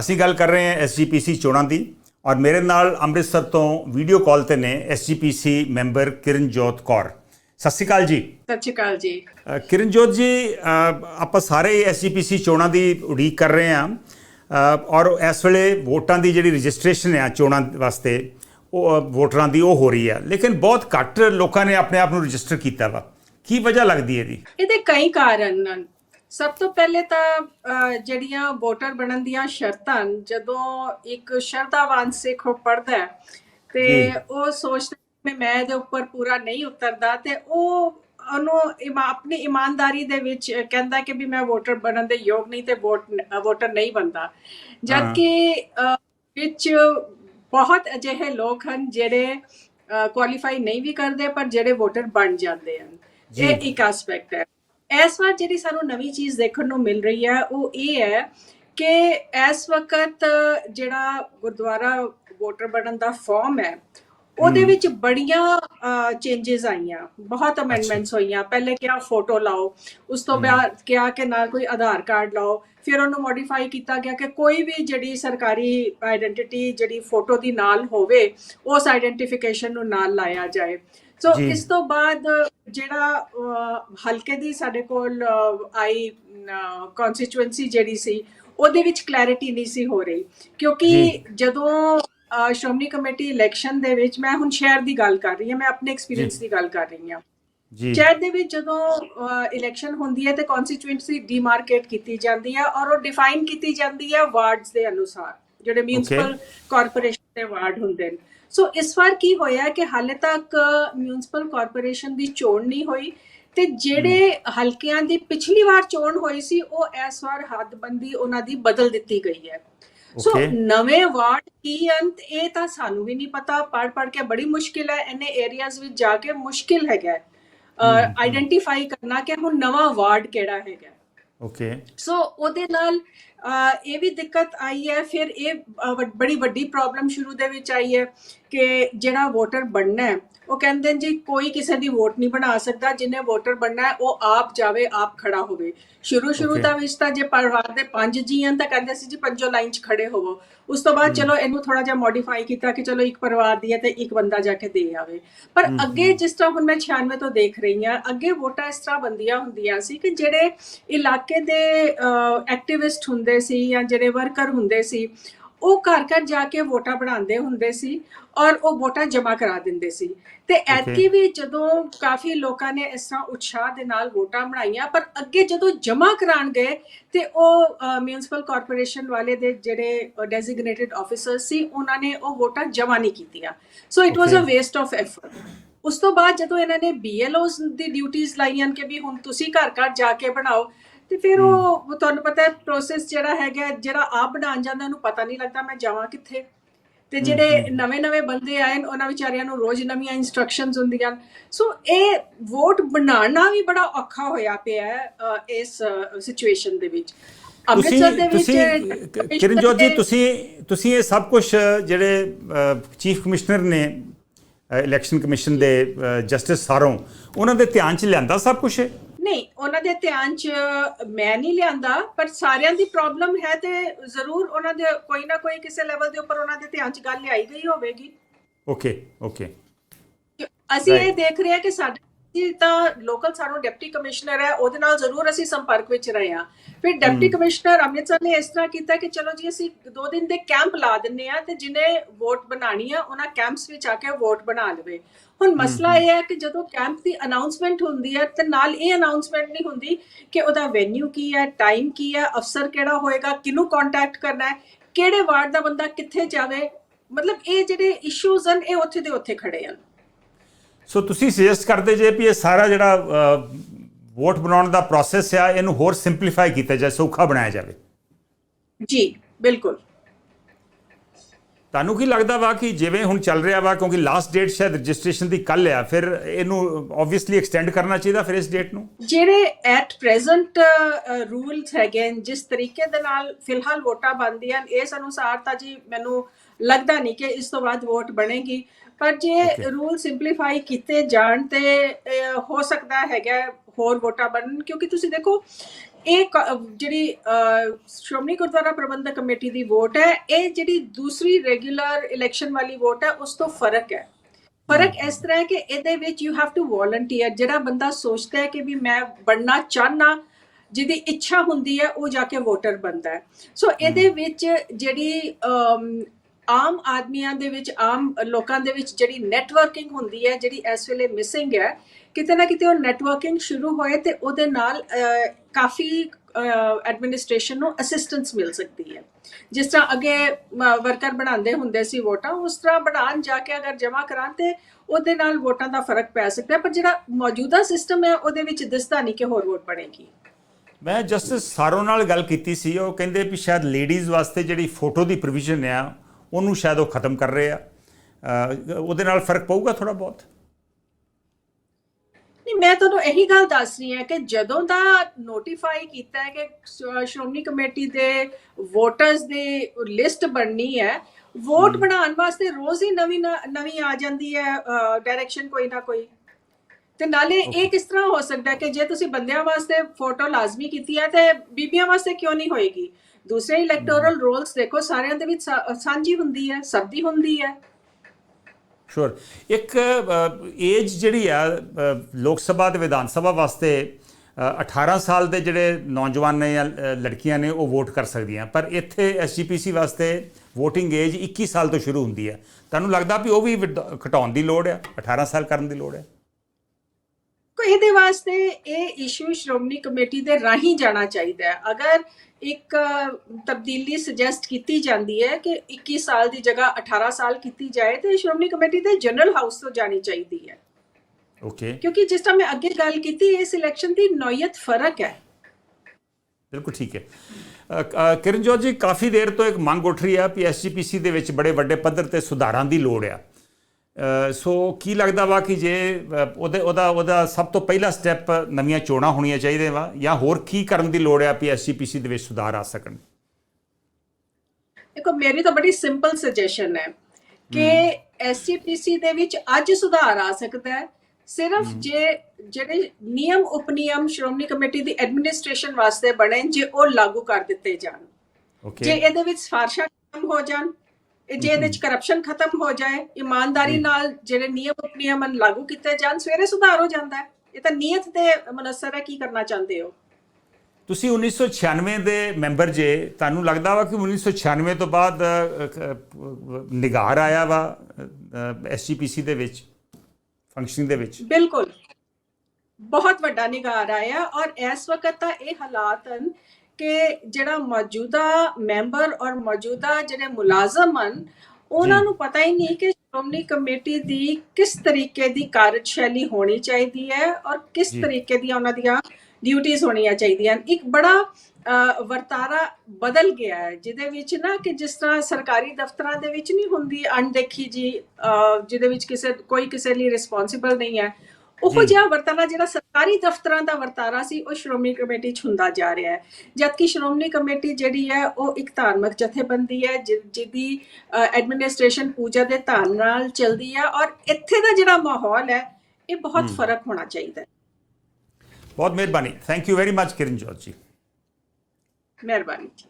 ਅਸੀਂ ਗੱਲ ਕਰ ਰਹੇ ਹਾਂ ਐਸਜੀਪੀਸੀ ਚੋਣਾਂ ਦੀ ਔਰ ਮੇਰੇ ਨਾਲ ਅੰਮ੍ਰਿਤਸਰ ਤੋਂ ਵੀਡੀਓ ਕਾਲ ਤੇ ਨੇ ਐਸਜੀਪੀਸੀ ਮੈਂਬਰ ਕਿਰਨਜੋਤ ਕੌਰ। ਸਤਿ ਸ਼੍ਰੀ ਅਕਾਲ ਜੀ। ਸਤਿ ਸ਼੍ਰੀ ਅਕਾਲ ਜੀ। ਕਿਰਨਜੋਤ ਜੀ ਆਪਾਂ ਸਾਰੇ ਐਸਜੀਪੀਸੀ ਚੋਣਾਂ ਦੀ ਉਡੀਕ ਕਰ ਰਹੇ ਹਾਂ। ਔਰ ਇਸ ਵੇਲੇ ਵੋਟਾਂ ਦੀ ਜਿਹੜੀ ਰਜਿਸਟ੍ਰੇਸ਼ਨ ਹੈ ਚੋਣਾਂ ਵਾਸਤੇ ਉਹ ਵੋਟਰਾਂ ਦੀ ਉਹ ਹੋ ਰਹੀ ਹੈ ਲੇਕਿਨ ਬਹੁਤ ਘੱਟ ਲੋਕਾਂ ਨੇ ਆਪਣੇ ਆਪ ਨੂੰ ਰਜਿਸਟਰ ਕੀਤਾ ਵਾ। ਕੀ ਵਜ੍ਹਾ ਲੱਗਦੀ ਹੈ ਜੀ ਇਹਦੇ ਕਈ ਕਾਰਨ ਹਨ। ਸਭ ਤੋਂ ਪਹਿਲੇ ਤਾਂ ਜਿਹੜੀਆਂ ਵੋਟਰ ਬਣਨ ਦੀਆਂ ਸ਼ਰਤਾਂ ਜਦੋਂ ਇੱਕ ਸ਼ਰਧਾਵਾਨ ਸਿੱਖ ਉਹ ਪੜਦਾ ਤੇ। ਉਹ ਸੋਚਦਾ ਮੈਂ ਇਹਦੇ ਉੱਪਰ ਪੂਰਾ ਨਹੀਂ ਉਤਰਦਾ ਤੇ ਉਹ ਉਹਨੂੰ ਆਪਣੀ ਇਮਾਨਦਾਰੀ ਦੇ ਵਿੱਚ ਕਹਿੰਦਾ ਕਿ ਵੀ ਮੈਂ ਵੋਟਰ ਬਣਨ ਦੇ ਯੋਗ ਨਹੀਂ ਤੇ ਵੋਟ ਵੋਟਰ ਨਹੀਂ ਬਣਦਾ ਜਦ ਕਿ ਵਿੱਚ ਬਹੁਤ ਅਜਿਹੇ ਲੋਕ ਹਨ ਜਿਹੜੇ ਕੁਆਲੀਫਾਈ ਨਹੀਂ ਵੀ ਕਰਦੇ ਪਰ ਜਿਹੜੇ ਵੋਟਰ ਬਣ ਜਾਂਦੇ ਹਨ। ਇਹ ਇੱਕ ਐਸਪੈਕਟ ਹੈ ਇਸ ਵਾਰ ਜਿਹੜੀ ਸਾਨੂੰ ਨਵੀਂ ਚੀਜ਼ ਦੇਖਣ ਨੂੰ ਮਿਲ ਰਹੀ ਹੈ ਉਹ ਇਹ ਹੈ ਕਿ ਇਸ ਵਕਤ ਜਿਹੜਾ ਗੁਰਦੁਆਰਾ ਵੋਟਰ ਬਣਨ ਦਾ ਫਾਰਮ ਹੈ ਉਹਦੇ ਵਿੱਚ ਬੜੀਆਂ ਚੇਂਜਸ ਆਈਆਂ। ਬਹੁਤ ਅਮੈਂਡਮੈਂਟਸ ਹੋਈਆਂ। ਪਹਿਲੇ ਕਿਹਾ ਫੋਟੋ ਲਾਓ ਉਸ ਤੋਂ ਬਾਅਦ ਕਿਹਾ ਕਿ ਨਾਲ ਕੋਈ ਆਧਾਰ ਕਾਰਡ ਲਾਓ। ਫਿਰ ਉਹਨੂੰ ਮੋਡੀਫਾਈ ਕੀਤਾ ਗਿਆ ਕਿ ਕੋਈ ਵੀ ਜਿਹੜੀ ਸਰਕਾਰੀ ਆਇਡੈਂਟੀਟੀ ਜਿਹੜੀ ਫੋਟੋ ਦੀ ਨਾਲ ਹੋਵੇ ਉਸ ਆਇਡੈਂਟੀਫਿਕੇਸ਼ਨ ਨੂੰ ਨਾਲ ਲਾਇਆ ਜਾਏ। ਸੋ। ਇਸ ਤੋਂ ਬਾਅਦ ਜਿਹੜਾ ਹਲਕੇ ਦੀ ਸਾਡੇ ਕੋਲ ਆਈ ਕਨਸਟੀਚੁਐਂਸੀ ਜਿਹੜੀ ਸੀ ਉਹਦੇ ਵਿੱਚ ਕਲੈਰਿਟੀ ਨਹੀਂ ਸੀ ਹੋ ਰਹੀ। ਕਿਉਂਕਿ। ਜਦੋਂ ਸ਼੍ਰੋਮਣੀ ਕਮੇਟੀ ਇਲੈਕਸ਼ਨ ਦੇ ਵਿੱਚ ਮੈਂ ਹੁਣ ਸ਼ਹਿਰ ਦੀ ਗੱਲ ਕਰ ਰਹੀ ਹਾਂ ਮੈਂ ਆਪਣੇ ਐਕਸਪੀਰੀਅੰਸ ਦੀ ਗੱਲ ਕਰ ਰਹੀ ਹਾਂ। ਜੀ। ਸ਼ਹਿਰ ਦੇ ਵਿੱਚ ਜਦੋਂ ਇਲੈਕਸ਼ਨ ਹੁੰਦੀ ਹੈ ਤੇ ਕਨਸਟੀਚੁਐਂਸੀ ਡਿਮਾਰਕੇਟ ਕੀਤੀ ਜਾਂਦੀ ਹੈ ਔਰ ਉਹ ਡਿਫਾਈਨ ਕੀਤੀ ਜਾਂਦੀ ਹੈ ਵਾਰਡਸ ਦੇ ਅਨੁਸਾਰ ਜਿਹੜੇ ਮਿਊਨਿਸਪਲ ਕਾਰਪੋਰੇਸ਼ਨ ਦੇ ਵਾਰਡ ਹੁੰਦੇ ਨੇ। ਸੋ ਇਸ ਵਾਰ ਕੀ ਹੋਇਆ ਕਿ ਹਾਲੇ ਤੱਕ ਮਿਊਨਿਸਪਲ ਕਾਰਪੋਰੇਸ਼ਨ ਦੀ ਚੋਣ ਨਹੀਂ ਹੋਈ ਤੇ ਜਿਹੜੇ ਹਲਕਿਆਂ ਦੀ ਪਿਛਲੀ ਵਾਰ ਚੋਣ ਹੋਈ ਸੀ ਉਹ ਇਸ ਵਾਰ ਹੱਦਬੰਦੀ ਉਹਨਾਂ ਦੀ ਬਦਲ ਦਿੱਤੀ ਗਈ ਹੈ। ਸੋ. ਨਵੇਂ ਵਾਰਡ ਕੀ ਅੰਤ ਇਹ ਤਾਂ ਸਾਨੂੰ ਵੀ ਨਹੀਂ ਪਤਾ ਪੜ ਪੜ ਕੇ ਬੜੀ ਮੁਸ਼ਕਿਲ ਹੈ ਇਹਨੇ ਏਰੀਆਜ਼ ਵਿੱਚ ਜਾ ਕੇ ਮੁਸ਼ਕਿਲ ਹੈਗਾ ਆਈਡੈਂਟੀਫਾਈ ਕਰਨਾ ਕਿ ਹੁਣ ਨਵਾਂ ਵਾਰਡ ਕਿਹੜਾ ਹੈਗਾ ਓਕੇ ਸੋ ਉਹਦੇ ਨਾਲ ਇਹ ਵੀ ਦਿੱਕਤ ਆਈ ਹੈ, ਫਿਰ ਇਹ ਬੜੀ ਵੱਡੀ ਪ੍ਰੋਬਲਮ ਸ਼ੁਰੂ ਦੇ ਵਿੱਚ ਆਈ ਹੈ। ਕਿ ਜਿਹੜਾ ਵੋਟਰ ਬਣਨਾ ਹੈ ਉਹ ਕਹਿੰਦੇ ਨੇ ਜੀ ਕੋਈ ਕਿਸੇ ਦੀ ਵੋਟ ਨਹੀਂ ਬਣਾ ਸਕਦਾ ਜਿਹਨੇ ਵੋਟਰ ਬਣਨਾ ਹੈ ਉਹ ਆਪ ਜਾਵੇ ਆਪ ਖੜਾ ਹੋਵੇ। ਸ਼ੁਰੂ ਸ਼ੁਰੂ. ਦਾ ਵਿੱਚ ਤਾਂ ਜੇ ਪਰਿਵਾਰ ਦੇ ਪੰਜ ਜੀ ਹਨ ਤਾਂ ਕਹਿੰਦੇ ਸੀ ਜੀ ਪੰਜੋ ਲਾਈਨ 'ਚ ਖੜੇ ਹੋਵੋ। ਉਸ ਤੋਂ ਬਾਅਦ ਚਲੋ ਇਹਨੂੰ ਥੋੜਾ ਜਿਹਾ ਮੋਡੀਫਾਈ ਕੀਤਾ ਕਿ ਚਲੋ ਇੱਕ ਪਰਿਵਾਰ ਦੀ ਹੈ ਤੇ ਇੱਕ ਬੰਦਾ ਜਾ ਕੇ ਦੇ ਆਵੇ। ਪਰ ਅੱਗੇ ਜਿਸ ਤਰ੍ਹਾਂ ਹੁਣ ਮੈਂ 96 ਤੋਂ ਦੇਖ ਰਹੀ ਹਾਂ ਅੱਗੇ ਵੋਟਾਂ ਇਸ ਤਰ੍ਹਾਂ ਬੰਦੀਆਂ ਹੁੰਦੀਆਂ ਸੀ ਕਿ ਜਿਹੜੇ ਇਲਾਕੇ ਦੇ ਐਕਟਿਵਿਸਟ ਹੁੰਦੇ ਸੀ ਜਾਂ ਜਿਹੜੇ ਵਰਕਰ ਹੁੰਦੇ ਸੀ ਉਹ ਘਰ ਘਰ ਜਾ ਕੇ ਵੋਟਾਂ ਬਣਾਉਂਦੇ ਹੁੰਦੇ ਸੀ ਔਰ ਉਹ ਵੋਟਾਂ ਜਮ੍ਹਾਂ ਕਰਾ ਦਿੰਦੇ ਸੀ। ਤੇ ਐਤਕੀ ਵੀ ਜਦੋਂ ਕਾਫੀ ਲੋਕਾਂ ਨੇ ਇਸ ਤਰ੍ਹਾਂ ਉਤਸ਼ਾਹ ਦੇ ਨਾਲ ਵੋਟਾਂ ਬਣਾਈਆਂ ਪਰ ਅੱਗੇ ਜਦੋਂ ਜਮ੍ਹਾਂ ਕਰਾਉਣ ਗਏ ਤੇ ਉਹ ਮਿਊਨਿਸਪਲ ਕਾਰਪੋਰੇਸ਼ਨ ਵਾਲੇ ਦੇ ਜਿਹੜੇ ਡੈਜ਼ਿਗਨੇਟਿਡ ਆਫੀਸਰ ਸੀ ਉਹਨਾਂ ਨੇ ਉਹ ਵੋਟਾਂ ਜਮ੍ਹਾਂ ਨਹੀਂ ਕੀਤੀਆਂ। So it was uh. Waste of effort ਉਸ ਤੋਂ ਬਾਅਦ ਜਦੋਂ ਇਹਨਾਂ ਨੇ ਬੀਐਲਓਸ ਦੀ ਡਿਊਟੀਆਂ ਲਾਈਆਂ ਕਿ ਵੀ ਹੁਣ ਤੁਸੀਂ ਘਰ ਘਰ ਜਾ ਕੇ ਬਣਾਓ ਤੇ ਫਿਰ ਉਹ ਤੁਹਾਨੂੰ ਪਤਾ ਹੈ ਪ੍ਰੋਸੈਸ ਜਿਹੜਾ ਹੈਗਾ ਜਿਹੜਾ ਆਪ ਬਣਾਉਣ ਜਾਂਦਾ ਉਹਨੂੰ ਪਤਾ ਨਹੀਂ ਲੱਗਦਾ ਮੈਂ ਜਾਵਾਂ ਕਿੱਥੇ। ਤੇ ਜਿਹੜੇ ਨਵੇਂ ਨਵੇਂ ਬੰਦੇ ਆਏ ਨੇ ਉਹਨਾਂ ਵਿਚਾਰਿਆਂ ਨੂੰ ਰੋਜ਼ ਨਵੀਆਂ ਇਨਸਟਰਕਸ਼ਨਸ ਹੁੰਦੀਆਂ। ਸੋ ਇਹ ਵੋਟ ਬਣਾਉਣਾ ਵੀ ਬੜਾ ਔਖਾ ਹੋਇਆ ਪਿਆ ਹੈ ਇਸ ਸਿਚੁਏਸ਼ਨ ਦੇ ਵਿੱਚ। ਤੁਸੀਂ ਅੰਮ੍ਰਿਤਸਰ ਦੇ ਵਿੱਚ ਕਿਰਨਜੋਤ ਜੀ ਤੁਸੀਂ ਤੁਸੀਂ ਇਹ ਸਭ ਕੁਝ ਜਿਹੜੇ ਚੀਫ ਕਮਿਸ਼ਨਰ ਨੇ ਇਲੈਕਸ਼ਨ ਕਮਿਸ਼ਨ ਦੇ ਜਸਟਿਸ ਸਾਰੋਂ ਉਹਨਾਂ ਦੇ ਧਿਆਨ ਚ ਲਿਆਂਦਾ ਸਭ ਕੁਝ ਨਹੀਂ ਉਹਨਾਂ ਦੇ ਧਿਆਨ 'ਚ ਮੈਂ ਨਹੀਂ ਲਿਆਂਦਾ ਪਰ ਸਾਰਿਆਂ ਦੀ ਪ੍ਰੋਬਲਮ ਹੈ ਤੇ ਜ਼ਰੂਰ ਉਹਨਾਂ ਦੇ ਕੋਈ ਨਾ ਕੋਈ ਕਿਸੇ ਲੈਵਲ ਦੇ ਉੱਪਰ ਉਹਨਾਂ ਦੇ ਧਿਆਨ 'ਚ ਗੱਲ ਲਿਆਈ ਗਈ ਹੋਵੇਗੀ ਓਕੇ ਓਕੇ ਅਸੀਂ ਇਹ. ਦੇਖ ਰਹੇ ਹਾਂ ਕਿ ਸਾਡੇ ਜੀ ਤਾਂ ਲੋਕਲ ਸਾਨੂੰ ਡਿਪਟੀ ਕਮਿਸ਼ਨਰ ਹੈ ਉਹਦੇ ਨਾਲ ਜ਼ਰੂਰ ਅਸੀਂ ਸੰਪਰਕ ਵਿੱਚ ਰਹੇ ਹਾਂ। ਫਿਰ ਡਿਪਟੀ ਕਮਿਸ਼ਨਰ ਅੰਮ੍ਰਿਤਸਰ ਨੇ ਇਸ ਤਰ੍ਹਾਂ ਕੀਤਾ ਕਿ ਚਲੋ ਜੀ ਅਸੀਂ ਦੋ ਦਿਨ ਦੇ ਕੈਂਪ ਲਾ ਦਿੰਨੇ ਆ ਤੇ ਜਿਨੇ ਵੋਟ ਬਣਾਣੀ ਆ ਉਹਨਾਂ ਕੈਂਪਸ ਵਿੱਚ ਆ ਕੇ ਵੋਟ ਬਣਾ ਲਵੇ। ਹੁਣ ਮਸਲਾ ਇਹ ਹੈ ਕਿ ਜਦੋਂ ਕੈਂਪ ਦੀ ਅਨਾਉਂਸਮੈਂਟ ਹੁੰਦੀ ਹੈ ਤੇ ਨਾਲ ਇਹ ਅਨਾਉਂਸਮੈਂਟ ਨਹੀਂ ਹੁੰਦੀ ਕਿ ਉਹਦਾ ਵੈਨਿਊ ਕੀ ਹੈ ਟਾਈਮ ਕੀ ਹੈ ਅਫਸਰ ਕਿਹੜਾ ਹੋਏਗਾ ਕਿਹਨੂੰ ਕੰਟੈਕਟ ਕਰਨਾ ਹੈ ਕਿਹੜੇ ਵਾਰਡ ਦਾ ਬੰਦਾ ਕਿੱਥੇ ਜਾਵੇ। ਮਤਲਬ ਇਹ ਜਿਹੜੇ ਇਸ਼ੂਜ਼ ਹਨ ਇਹ ਉੱਥੇ ਦੇ ਉੱਥੇ ਖੜੇ ਹਨ। ਸੋ ਤੁਸੀਂ ਸੁਜੈਸਟ ਕਰਦੇ ਜੇ ਵੀ ਇਹ ਸਾਰਾ ਜਿਹੜਾ ਵੋਟ ਬਣਾਉਣ ਦਾ ਪ੍ਰੋਸੈਸ ਆ, ਇਹਨੂੰ ਹੋਰ ਸਿੰਪਲੀਫਾਈ ਕੀਤਾ ਜਾਏ, ਸੌਖਾ ਬਣਾਇਆ ਜਾਵੇ। ਜੀ, ਬਿਲਕੁਲ। ਤੁਹਾਨੂੰ ਕੀ ਲੱਗਦਾ ਵਾ ਕਿ ਜਿਵੇਂ ਹੁਣ ਚੱਲ ਰਿਹਾ ਵਾ ਕਿਉਂਕਿ ਲਾਸਟ ਡੇਟ ਸ਼ਾਇਦ ਰਜਿਸਟ੍ਰੇਸ਼ਨ ਦੀ ਕੱਲ ਆ ਫਿਰ ਇਹਨੂੰ ਆਬਵੀਅਸਲੀ ਐਕਸਟੈਂਡ ਕਰਨਾ ਚਾਹੀਦਾ ਫਿਰ ਇਸ ਡੇਟ ਨੂੰ ਜਿਹੜੇ ਐਟ ਪ੍ਰੈਜ਼ੈਂਟ ਰੂਲਸ ਹੈਗੇ ਜਿਸ ਤਰੀਕੇ ਦੇ ਨਾਲ ਫਿਲਹਾਲ ਵੋਟਾਂ ਬਣਦੀਆਂ ਇਸ ਅਨੁਸਾਰ ਤਾਂ ਜੀ ਮੈਨੂੰ ਲੱਗਦਾ ਨਹੀਂ ਕਿ ਇਸ ਤੋਂ ਬਾਅਦ ਵੋਟ ਬਣੇਗੀ ਪਰ ਜੇ. ਰੂਲ ਸਿੰਪਲੀਫਾਈ ਕੀਤੇ ਜਾਣ ਤੇ ਹੋ ਸਕਦਾ ਹੈਗਾ ਹੋਰ ਵੋਟਾਂ ਬਣਨ ਕਿਉਂਕਿ ਤੁਸੀਂ ਦੇਖੋ ਇਹ ਕ- ਜਿਹੜੀ ਅਹ, ਸ਼੍ਰੋਮਣੀ ਗੁਰਦੁਆਰਾ ਪ੍ਰਬੰਧਕ ਕਮੇਟੀ ਦੀ ਵੋਟ ਹੈ ਇਹ ਜਿਹੜੀ ਦੂਸਰੀ ਰੈਗੂਲਰ ਇਲੈਕਸ਼ਨ ਵਾਲੀ ਵੋਟ ਹੈ ਉਸ ਤੋਂ ਫ਼ਰਕ ਹੈ। ਫ਼ਰਕ ਇਸ ਤਰ੍ਹਾਂ ਹੈ ਕਿ ਇਹਦੇ ਵਿੱਚ ਯੂ ਹੈਵ ਟੂ ਵੋਲੰਟੀਅਰ ਜਿਹੜਾ ਬੰਦਾ ਸੋਚਦਾ ਹੈ ਕਿ ਵੀ ਮੈਂ ਬਣਨਾ ਚਾਹਨਾ ਜਿਹਦੀ ਇੱਛਾ ਹੁੰਦੀ ਹੈ ਉਹ ਜਾ ਕੇ ਵੋਟਰ ਬਣਦਾ ਹੈ। ਸੋ ਇਹਦੇ ਵਿੱਚ ਜਿਹੜੀ ਅਮ, ਆਮ ਆਦਮੀਆਂ ਦੇ ਵਿੱਚ, ਆਮ ਲੋਕਾਂ ਦੇ ਵਿੱਚ ਜਿਹੜੀ ਨੈਟਵਰਕਿੰਗ ਹੁੰਦੀ ਹੈ, ਜਿਹੜੀ ਇਸ ਵੇਲੇ ਮਿਸਿੰਗ ਹੈ, ਕਿਤੇ ਨਾ ਕਿਤੇ ਉਹ ਨੈਟਵਰਕਿੰਗ ਸ਼ੁਰੂ ਹੋਏ ਤੇ ਉਹਦੇ ਨਾਲ ਕਾਫੀ ਐਡਮਿਨਿਸਟ੍ਰੇਸ਼ਨ ਨੂੰ ਅਸਿਸਟੈਂਸ ਮਿਲ ਸਕਦੀ ਹੈ। ਜਿਸ ਤਰ੍ਹਾਂ ਅੱਗੇ ਵਰਕਰ ਬਣਾਉਂਦੇ ਹੁੰਦੇ ਸੀ ਵੋਟਾਂ, ਉਸ ਤਰ੍ਹਾਂ ਬਣਾਉਣ ਜਾ ਕੇ ਅਗਰ ਜਮ੍ਹਾਂ ਕਰਾਂ ਤੇ ਉਹਦੇ ਨਾਲ ਵੋਟਾਂ ਦਾ ਫ਼ਰਕ ਪੈ ਸਕਦਾ ਹੈ, ਪਰ ਜਿਹੜਾ ਮੌਜੂਦਾ ਸਿਸਟਮ ਹੈ, ਉਹਦੇ ਵਿੱਚ ਦਿਸਦਾ ਨਹੀਂ ਕਿ ਹੋਰ ਵੋਟ ਬਣੇਗੀ। ਮੈਂ ਜਸਟਿਸ ਸਾਰੋ ਨਾਲ ਗੱਲ ਕੀਤੀ ਸੀ, ਉਹ ਕਹਿੰਦੇ ਵੀ ਸ਼ਾਇਦ ਲੇਡੀਜ਼ ਵਾਸਤੇ ਜਿਹੜੀ ਫੋਟੋ ਦੀ ਪ੍ਰੋਵੀਜ਼ਨ ਆ ਉਹਨੂੰ ਸ਼ਾਇਦ ਉਹ ਖਤਮ ਕਰ ਰਹੇ ਆ। ਉਹਦੇ ਨਾਲ ਫ਼ਰਕ ਪਊਗਾ ਥੋੜਾ ਬਹੁਤ? ਨਹੀਂ ਮੈਂ ਤੁਹਾਨੂੰ ਇਹੀ ਗੱਲ ਦੱਸ ਰਹੀ ਹਾਂ ਕਿ ਜਦੋਂ ਦਾ ਨੋਟੀਫਾਈ ਕੀਤਾ ਹੈ ਕਿ ਸ਼੍ਰੋਮਣੀ ਕਮੇਟੀ ਦੇ ਵੋਟਰਸ ਦੀ ਲਿਸਟ ਬਣਨੀ ਹੈ ਵੋਟ ਬਣਾਉਣ ਵਾਸਤੇ ਰੋਜ਼ ਹੀ ਨਵੀਂ ਨਵੀਂ ਆ ਜਾਂਦੀ ਹੈ ਡਾਇਰੈਕਸ਼ਨ ਕੋਈ ਨਾ ਕੋਈ। ਤੇ ਨਾਲੇ ਇਹ ਕਿਸ ਤਰ੍ਹਾਂ ਹੋ ਸਕਦਾ ਕਿ ਜੇ ਤੁਸੀਂ ਬੰਦਿਆਂ ਵਾਸਤੇ ਫੋਟੋ ਲਾਜ਼ਮੀ ਕੀਤੀ ਹੈ ਤੇ ਬੀਬੀਆਂ ਵਾਸਤੇ ਕਿਉਂ ਨਹੀਂ ਹੋਏਗੀ? ਦੂਸਰੇ ਇਲੈਕਟੋਰਲ ਰੋਲਸ ਦੇਖੋ ਸਾਰਿਆਂ ਦੇ ਵਿੱਚ ਸਾਂਝੀ ਹੁੰਦੀ ਹੈ ਸਭ ਦੀ ਹੁੰਦੀ ਹੈ। ਸ਼ੋਰ ਇੱਕ ਏਜ ਜਿਹੜੀ ਆ ਲੋਕ ਸਭਾ ਤੇ ਵਿਧਾਨ ਸਭਾ ਵਾਸਤੇ ਅ, 18 ਸਾਲ ਦੇ ਜਿਹੜੇ ਨੌਜਵਾਨ ਨੇ ਜਾਂ ਲੜਕੀਆਂ ਨੇ ਉਹ ਵੋਟ ਕਰ ਸਕਦੀਆਂ। ਪਰ ਇੱਥੇ ਐਸਜੀਪੀਸੀ ਵਾਸਤੇ VOTING ਏਜ 21 ਸਾਲ ਤੋਂ ਸ਼ੁਰੂ ਹੁੰਦੀ ਹੈ। ਤੁਹਾਨੂੰ ਲੱਗਦਾ ਵੀ ਉਹ ਵੀ ਘਟਾਉਣ ਦੀ ਲੋੜ ਹੈ 18 ਸਾਲ ਕਰਨ ਦੀ ਲੋੜ ਹੈ ਕੋ ਇਹਦੇ ਵਾਸਤੇ ਇਹ ਇਸ਼ੂ ਸ਼੍ਰੋਮਣੀ ਕਮੇਟੀ ਦੇ ਰਾਹੀਂ ਜਾਣਾ ਚਾਹੀਦਾ ਹੈ। ਅਗਰ ਇੱਕ ਤਬਦੀਲੀ ਸੁਜੈਸਟ ਕੀਤੀ ਜਾਂਦੀ ਹੈ ਕਿ 21 ਸਾਲ ਦੀ ਜਗ੍ਹਾ 18 ਸਾਲ ਕੀਤੀ ਜਾਏ ਤੇ ਸ਼੍ਰੋਮਣੀ ਕਮੇਟੀ ਦੇ ਜਨਰਲ ਹਾਊਸ ਤੋਂ ਜਾਣੀ ਚਾਹੀਦੀ ਹੈ। ਓਕੇ ਕਿਉਂਕਿ ਜਿਸ ਤਰ੍ਹਾਂ ਮੈਂ ਅੱਗੇ ਗੱਲ ਕੀਤੀ ਇਸ ਇਲੈਕਸ਼ਨ ਦੀ ਨੌਇਅਤ ਫ਼ਰਕ ਹੈ। ਬਿਲਕੁਲ ਠੀਕ ਹੈ। ਅ, ਕਿਰਨਜੋਤ ਜੀ ਕਾਫੀ ਦੇਰ ਤੋਂ ਇੱਕ ਮੰਗ ਉੱਠ ਰਹੀ ਹੈ ਕਿ ਐਸਜੀਪੀਸੀ ਦੇ ਵਿੱਚ ਬੜੇ ਵੱਡੇ ਪੱਧਰ ਤੇ ਸੁਧਾਰਾਂ ਦੀ ਲੋੜ ਆ। ਸੋ ਕੀ ਲੱਗਦਾ ਵਾ ਕਿ ਜੇ ਉਹਦੇ ਉਹਦਾ ਉਹਦਾ ਸਭ ਤੋਂ ਪਹਿਲਾ ਸਟੈਪ ਨਵੀਆਂ ਚੋਣਾਂ ਹੋਣੀਆਂ ਚਾਹੀਦੀਆਂ ਵਾ ਜਾਂ ਹੋਰ ਕੀ ਕਰਨ ਦੀ ਲੋੜ ਆ ਕਿ ਐਸਜੀਪੀਸੀ ਦੇ ਵਿੱਚ ਸੁਧਾਰ ਆ ਸਕਣ? ਦੇਖੋ ਮੇਰੀ ਤਾਂ ਬੜੀ ਸਿੰਪਲ ਸੁਜੈਸ਼ਨ ਹੈ ਕਿ ਐਸਜੀਪੀਸੀ ਦੇ ਵਿੱਚ ਅੱਜ ਸੁਧਾਰ ਆ ਸਕਦਾ ਹੈ। ਸਿਰਫ ਜੇ ਜਿਹੜੇ ਨਿਯਮ ਉਪਨਿਯਮ ਸ਼੍ਰੋਮਣੀ ਕਮੇਟੀ ਦੀ ਐਡਮਿਨਿਸਟ੍ਰੇਸ਼ਨ ਵਾਸਤੇ ਬਣੇ ਜੇ ਉਹ ਲਾਗੂ ਕਰ ਦਿੱਤੇ ਜਾਣ। ਜੇ ਇਹਦੇ ਵਿੱਚ ਸਿਫਾਰਸ਼ਾਂ ਖਤਮ ਹੋ ਜਾਣ ਜੇ ਇਹਦੇ ਵਿੱਚ ਕਰਪਸ਼ਨ ਖਤਮ ਹੋ ਜਾਏ ਇਮਾਨਦਾਰੀ ਨਾਲ ਜਿਹੜੇ ਨਿਯਮ ਉਪਨਿਯਮ ਹਨ ਲਾਗੂ ਕੀਤੇ ਜਾਣ ਸਵੇਰੇ ਸੁਧਾਰ ਹੋ ਜਾਂਦਾ ਹੈ। ਇਹ ਤਾਂ ਨੀਅਤ ਤੇ ਮਨਸਰ ਹੈ ਕੀ ਕਰਨਾ ਚਾਹੁੰਦੇ ਹੋ? ਤੁਸੀਂ 1996 ਦੇ ਮੈਂਬਰ ਜੇ ਤੁਹਾਨੂੰ ਲੱਗਦਾ ਵਾ ਕਿ 1996 ਤੋਂ ਬਾਅਦ ਨਿਗਾਰ ਆਇਆ ਵਾ ਐਸਜੀਪੀਸੀ ਦੇ ਵਿੱਚ ਫੰਕਸ਼ਨਿੰਗ ਦੇ ਵਿੱਚ? ਬਿਲਕੁਲ। ਬਹੁਤ ਵੱਡਾ ਨਿਗਾਰ ਆਇਆ ਔਰ ਇਸ ਵਕਤ ਤਾਂ ਇਹ ਹਾਲਾਤ ਹਨ ਕਿ ਜਿਹੜਾ ਮੌਜੂਦਾ ਮੈਂਬਰ ਔਰ ਮੌਜੂਦਾ ਜਿਹੜੇ ਮੁਲਾਜ਼ਮ ਹਨ ਉਹਨਾਂ। ਨੂੰ ਪਤਾ ਹੀ ਨਹੀਂ ਕਿ ਸ਼੍ਰੋਮਣੀ ਕਮੇਟੀ ਦੀ ਕਿਸ ਤਰੀਕੇ ਦੀ ਕਾਰਜਸ਼ੈਲੀ ਹੋਣੀ ਚਾਹੀਦੀ ਹੈ ਔਰ ਕਿਸ। ਤਰੀਕੇ ਦੀਆਂ ਉਹਨਾਂ ਦੀਆਂ ਡਿਊਟੀਆਂ ਹੋਣੀਆਂ ਚਾਹੀਦੀਆਂ ਹਨ ਇੱਕ ਬੜਾ ਵਰਤਾਰਾ ਬਦਲ ਗਿਆ ਹੈ ਜਿਹਦੇ ਵਿੱਚ ਨਾ ਕਿ ਜਿਸ ਤਰ੍ਹਾਂ ਸਰਕਾਰੀ ਦਫ਼ਤਰਾਂ ਦੇ ਵਿੱਚ ਨਹੀਂ ਹੁੰਦੀ ਅਣਦੇਖੀ ਜੀ ਜਿਹਦੇ ਵਿੱਚ ਕਿਸੇ ਕੋਈ ਕਿਸੇ ਲਈ ਰਿਸਪੌਂਸਿਬਲ ਨਹੀਂ ਹੈ ਉਹ। ਜਿਹਾ ਵਰਤਾਰਾ ਜਿਹੜਾ ਸਰਕਾਰੀ ਦਫ਼ਤਰਾਂ ਦਾ ਵਰਤਾਰਾ ਸੀ ਉਹ ਸ਼੍ਰੋਮਣੀ ਕਮੇਟੀ ਚ ਹੁੰਦਾ ਜਾ ਰਿਹਾ ਹੈ। ਜਦਕਿ ਸ਼੍ਰੋਮਣੀ ਕਮੇਟੀ ਜਿਹੜੀ ਹੈ ਉਹ ਇੱਕ ਧਾਰਮਿਕ ਜਥੇਬੰਦੀ ਹੈ ਜਿਹਦੀ ਐਡਮਿਨਿਸਟ੍ਰੇਸ਼ਨ ਪੂਜਾ ਦੇ ਧਾਰਨ ਨਾਲ ਚੱਲਦੀ ਹੈ ਔਰ ਇੱਥੇ ਦਾ ਜਿਹੜਾ ਮਾਹੌਲ ਹੈ ਇਹ ਬਹੁਤ ਫ਼ਰਕ ਹੋਣਾ ਚਾਹੀਦਾ ਹੈ। ਬਹੁਤ ਮਿਹਰਬਾਨੀ। Thank you very much Kiranjot ji. ਮਿਹਰਬਾਨੀ ਜੀ।